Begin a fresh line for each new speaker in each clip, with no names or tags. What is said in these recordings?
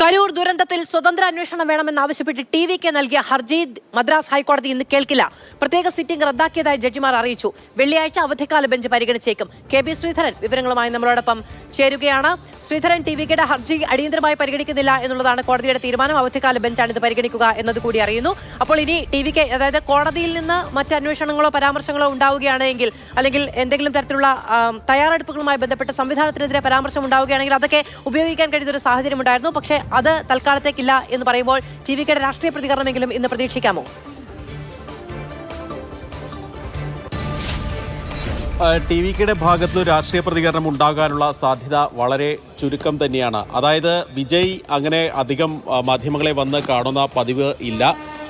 കരൂർ ദുരന്തത്തിൽ സ്വതന്ത്ര അന്വേഷണം വേണമെന്നാവശ്യപ്പെട്ട് ടി വിക്ക് നൽകിയ ഹർജി മദ്രാസ് ഹൈക്കോടതി ഇന്ന് കേൾക്കില്ല. പ്രത്യേക സിറ്റിംഗ് റദ്ദാക്കിയതായി ജഡ്ജിമാർ അറിയിച്ചു. വെള്ളിയാഴ്ച അവധിക്കാല ബെഞ്ച് പരിഗണിച്ചേക്കും. കെ ബി ശ്രീധരൻ വിവരങ്ങളുമായി നമ്മളോടൊപ്പം ചേരുകയാണ്. ശ്രീധരൻ ടി വിയുടെ ഹർജി അടിയന്തരമായി പരിഗണിക്കുന്നില്ല എന്നുള്ളതാണ് കോടതിയുടെ തീരുമാനം. അവധിക്കാല ബെഞ്ചാണ് ഇത് പരിഗണിക്കുക എന്നത് കൂടി അറിയുന്നു. അപ്പോൾ ഇനി ടി വിക്ക് അതായത് കോടതിയിൽ നിന്ന് മറ്റ് അന്വേഷണങ്ങളോ പരാമർശങ്ങളോ ഉണ്ടാവുകയാണെങ്കിൽ അല്ലെങ്കിൽ എന്തെങ്കിലും തരത്തിലുള്ള തയ്യാറെടുപ്പുകളുമായി ബന്ധപ്പെട്ട സംവിധാനത്തിനെതിരെ പരാമർശം ഉണ്ടാവുകയാണെങ്കിൽ അതൊക്കെ ഉപയോഗിക്കാൻ കഴിയുന്ന ഒരു സാഹചര്യം ഉണ്ടായിരുന്നു പക്ഷേ അത് തൽക്കാലത്തേക്കില്ല എന്ന് പറയുമ്പോൾ ടി വി കെയുടെ രാഷ്ട്രീയ പ്രതികരണമെങ്കിലും ഇന്ന് പ്രതീക്ഷിക്കാമോ?
ടി വി കെയുടെ ഭാഗത്ത് രാഷ്ട്രീയ പ്രതികരണം ഉണ്ടാകാനുള്ള സാധ്യത വളരെ ചുരുക്കം തന്നെയാണ്. അതായത് വിജയ് അങ്ങനെ അധികം മാധ്യമങ്ങളെ വന്ന് കാണുന്ന പതിവ് ഇല്ല.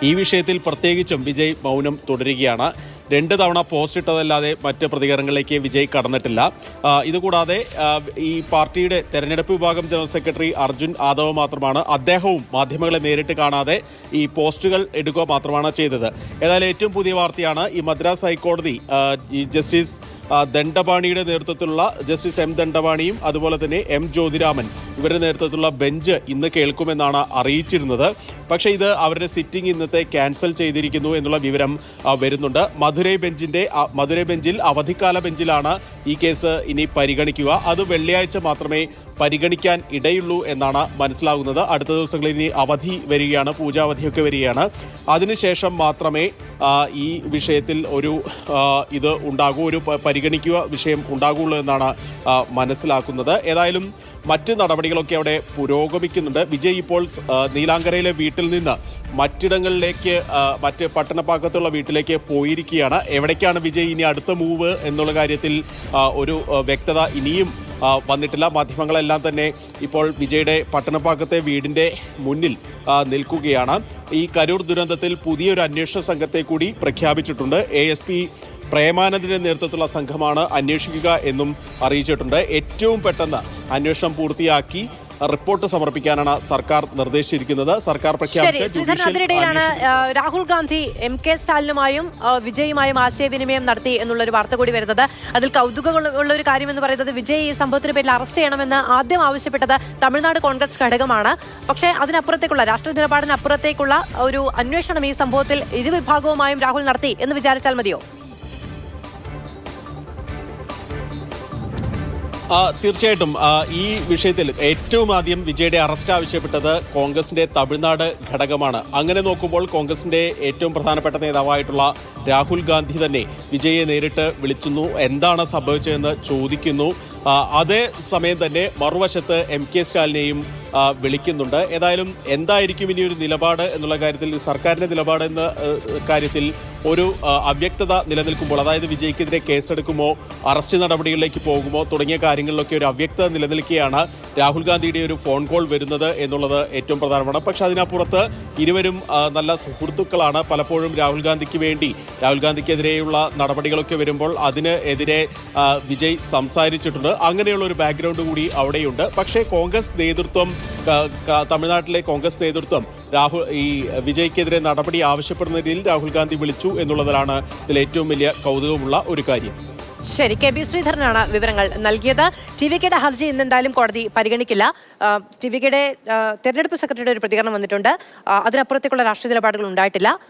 ഈ വിഷയത്തിൽ പ്രത്യേകിച്ചും വിജയ് മൗനം തുടരുകയാണ്. രണ്ട് തവണ പോസ്റ്റ് ഇട്ടതല്ലാതെ മറ്റ് പ്രതികരണങ്ങളിലേക്ക് വിജയ് കടന്നിട്ടില്ല. ഇതുകൂടാതെ ഈ പാർട്ടിയുടെ തെരഞ്ഞെടുപ്പ് വിഭാഗം ജനറൽ സെക്രട്ടറി അർജുൻ ആദവ് മാത്രമാണ് അദ്ദേഹവും മാധ്യമങ്ങളെ നേരിട്ട് കാണാതെ ഈ പോസ്റ്റുകൾ എടുക്കുക മാത്രമാണ് ചെയ്തത്. ഏതായാലും ഏറ്റവും പുതിയ വാർത്തയാണ് ഈ മദ്രാസ് ഹൈക്കോടതി ജസ്റ്റിസ് ദണ്ഡപാണിയുടെ നേതൃത്വത്തിലുള്ള ജസ്റ്റിസ് എം ദണ്ഡപാണിയും അതുപോലെ തന്നെ എം ജ്യോതിരാമൻ ഇവരുടെ നേതൃത്വത്തിലുള്ള ബെഞ്ച് ഇന്ന് കേൾക്കുമെന്നാണ് അറിയിച്ചിരുന്നത്. പക്ഷേ ഇത് അവരുടെ സിറ്റിംഗ് ഇന്നത്തെ ക്യാൻസൽ ചെയ്തിരിക്കുന്നു എന്നുള്ള വിവരം വരുന്നുണ്ട്. മധുരൈ ബെഞ്ചിന്റെ മധുരൈ ബെഞ്ചിൽ അവധിക്കാല ബെഞ്ചിലാണ് ഈ കേസ് ഇനി പരിഗണിക്കുക. അത് വെള്ളിയാഴ്ച മാത്രമേ പരിഗണിക്കാൻ ഇടയുള്ളൂ എന്നാണ് മനസ്സിലാകുന്നത്. അടുത്ത ദിവസങ്ങളിൽ ഇനി അവധി വരികയാണ് പൂജാവധിയൊക്കെ വരികയാണ്. അതിനുശേഷം മാത്രമേ ഈ വിഷയത്തിൽ ഒരു ഇത് ഉണ്ടാകൂ ഒരു പരിഗണിക്കുക വിഷയം ഉണ്ടാകുള്ളൂ എന്നാണ് മനസ്സിലാക്കുന്നത്. ഏതായാലും മറ്റ് നടപടികളൊക്കെ അവിടെ പുരോഗമിക്കുന്നുണ്ട്. വിജയ് ഇപ്പോൾ നീലാങ്കരയിലെ വീട്ടിൽ നിന്ന് മറ്റിടങ്ങളിലേക്ക് മറ്റ് പട്ടണപ്പാക്കത്തുള്ള വീട്ടിലേക്ക് പോയിരിക്കുകയാണ്. എവിടേക്കാണ് വിജയ് ഇനി അടുത്ത മൂവ് എന്നുള്ള കാര്യത്തിൽ ഒരു വ്യക്തത ഇനിയും വന്നിട്ടില്ല. മാധ്യമങ്ങളെല്ലാം തന്നെ ഇപ്പോൾ വിജയുടെ പട്ടണപ്പാക്കത്തെ വീടിന്റെ മുന്നിൽ നിൽക്കുകയാണ്. ഈ കരൂർ ദുരന്തത്തിൽ പുതിയൊരു അന്വേഷണ സംഘത്തെ കൂടി പ്രഖ്യാപിച്ചിട്ടുണ്ട്. എ എസ് പി പ്രേമാനന്ദിന്റെ നേതൃത്വത്തിലുള്ള സംഘമാണ് അന്വേഷിക്കുക എന്നും അറിയിച്ചിട്ടുണ്ട്. ഏറ്റവും പെട്ടെന്ന് അന്വേഷണം പൂർത്തിയാക്കി റിപ്പോർട്ട് സമർപ്പിക്കാനാണ് സർക്കാർ നിർദ്ദേശിച്ചിരിക്കുന്നത്. സർക്കാർ പ്രഖ്യാപിച്ച
അതിനിടയിലാണ് രാഹുൽ ഗാന്ധി എം കെ സ്റ്റാലിനുമായും വിജയുമായും ആശയവിനിമയം നടത്തി എന്നുള്ള ഒരു വാർത്ത കൂടി വരുന്നത്. അതിൽ കൗതുകമുള്ള ഒരു കാര്യം എന്ന് പറയുന്നത് വിജയ് ഈ സംഭവത്തിന് പേരിൽ അറസ്റ്റ് ചെയ്യണമെന്ന് ആദ്യം ആവശ്യപ്പെട്ടത് തമിഴ്നാട് കോൺഗ്രസ് ഘടകമാണ്. പക്ഷേ അതിനപ്പുറത്തേക്കുള്ള രാഷ്ട്രീയ നിലപാടിനപ്പുറത്തേക്കുള്ള ഒരു അന്വേഷണം ഈ സംഭവത്തിൽ ഇരുവിഭാഗവുമായും രാഹുൽ നടത്തി എന്ന് വിചാരിച്ചാൽ മതിയോ?
തീർച്ചയായിട്ടും. ഈ വിഷയത്തിൽ ഏറ്റവും ആദ്യം വിജയുടെ അറസ്റ്റ് ആവശ്യപ്പെട്ടത് കോൺഗ്രസിന്റെ തമിഴ്നാട് ഘടകമാണ്. അങ്ങനെ നോക്കുമ്പോൾ കോൺഗ്രസിന്റെ ഏറ്റവും പ്രധാനപ്പെട്ട നേതാവായിട്ടുള്ള രാഹുൽ ഗാന്ധി തന്നെ വിജയെ നേരിട്ട് വിളിച്ചുന്നു എന്താണ് സംഭവിച്ചതെന്ന് ചോദിക്കുന്നു. അതേ സമയം തന്നെ മറുവശത്ത് എം കെ സ്റ്റാലിനെയും വിളിക്കുന്നുണ്ട്. ഏതായാലും എന്തായിരിക്കും ഇനി ഒരു നിലപാട് എന്നുള്ള കാര്യത്തിൽ സർക്കാരിന്റെ നിലപാട് എന്ന കാര്യത്തിൽ ഒരു അവ്യക്തത നിലനിൽക്കുമ്പോൾ അതായത് വിജയ്ക്കെതിരെ കേസെടുക്കുമോ അറസ്റ്റ് നടപടികളിലേക്ക് പോകുമോ തുടങ്ങിയ കാര്യങ്ങളിലൊക്കെ ഒരു അവ്യക്തത നിലനിൽക്കുകയാണ് രാഹുൽ ഗാന്ധിയുടെ ഒരു ഫോൺ കോൾ വരുന്നത് എന്നുള്ളത് ഏറ്റവും പ്രധാനമാണ്. പക്ഷെ അതിനപ്പുറത്ത് ഇരുവരും നല്ല സുഹൃത്തുക്കളാണ്. പലപ്പോഴും രാഹുൽ ഗാന്ധിക്ക് വേണ്ടി രാഹുൽ ഗാന്ധിക്കെതിരെയുള്ള നടപടികളൊക്കെ വരുമ്പോൾ അതിനെതിരെ വിജയ് സംസാരിച്ചിട്ടുണ്ട്. അങ്ങനെയുള്ള ഒരു ബാക്ക്ഗ്രൗണ്ട് കൂടി അവിടെയുണ്ട്. പക്ഷേ കോൺഗ്രസ് നേതൃത്വം തമിഴ്നാട്ടിലെ കോൺഗ്രസ് നേതൃത്വം രാഹുൽ ഈ വിജയ്ക്കെതിരെ നടപടി ആവശ്യപ്പെടുന്ന രീതിയിൽ രാഹുൽ ഗാന്ധി വിളിച്ചു എന്നുള്ളതാണ് ഇതിൽ ഏറ്റവും വലിയ കൗതുകമുള്ള ഒരു കാര്യം.
ശരി കെ ബി ശ്രീധരനാണ് വിവരങ്ങൾ നൽകിയത്. ടി വി കെയുടെ ഹർജി ഇന്ന് എന്തായാലും കോടതി പരിഗണിക്കില്ല. ടി വി കെയുടെ തെരഞ്ഞെടുപ്പ് സെക്രട്ടറിയുടെ ഒരു പ്രതികരണം വന്നിട്ടുണ്ട്. അതിനപ്പുറത്തേക്കുള്ള രാഷ്ട്രീയ നിലപാടുകൾ ഉണ്ടായിട്ടില്ല.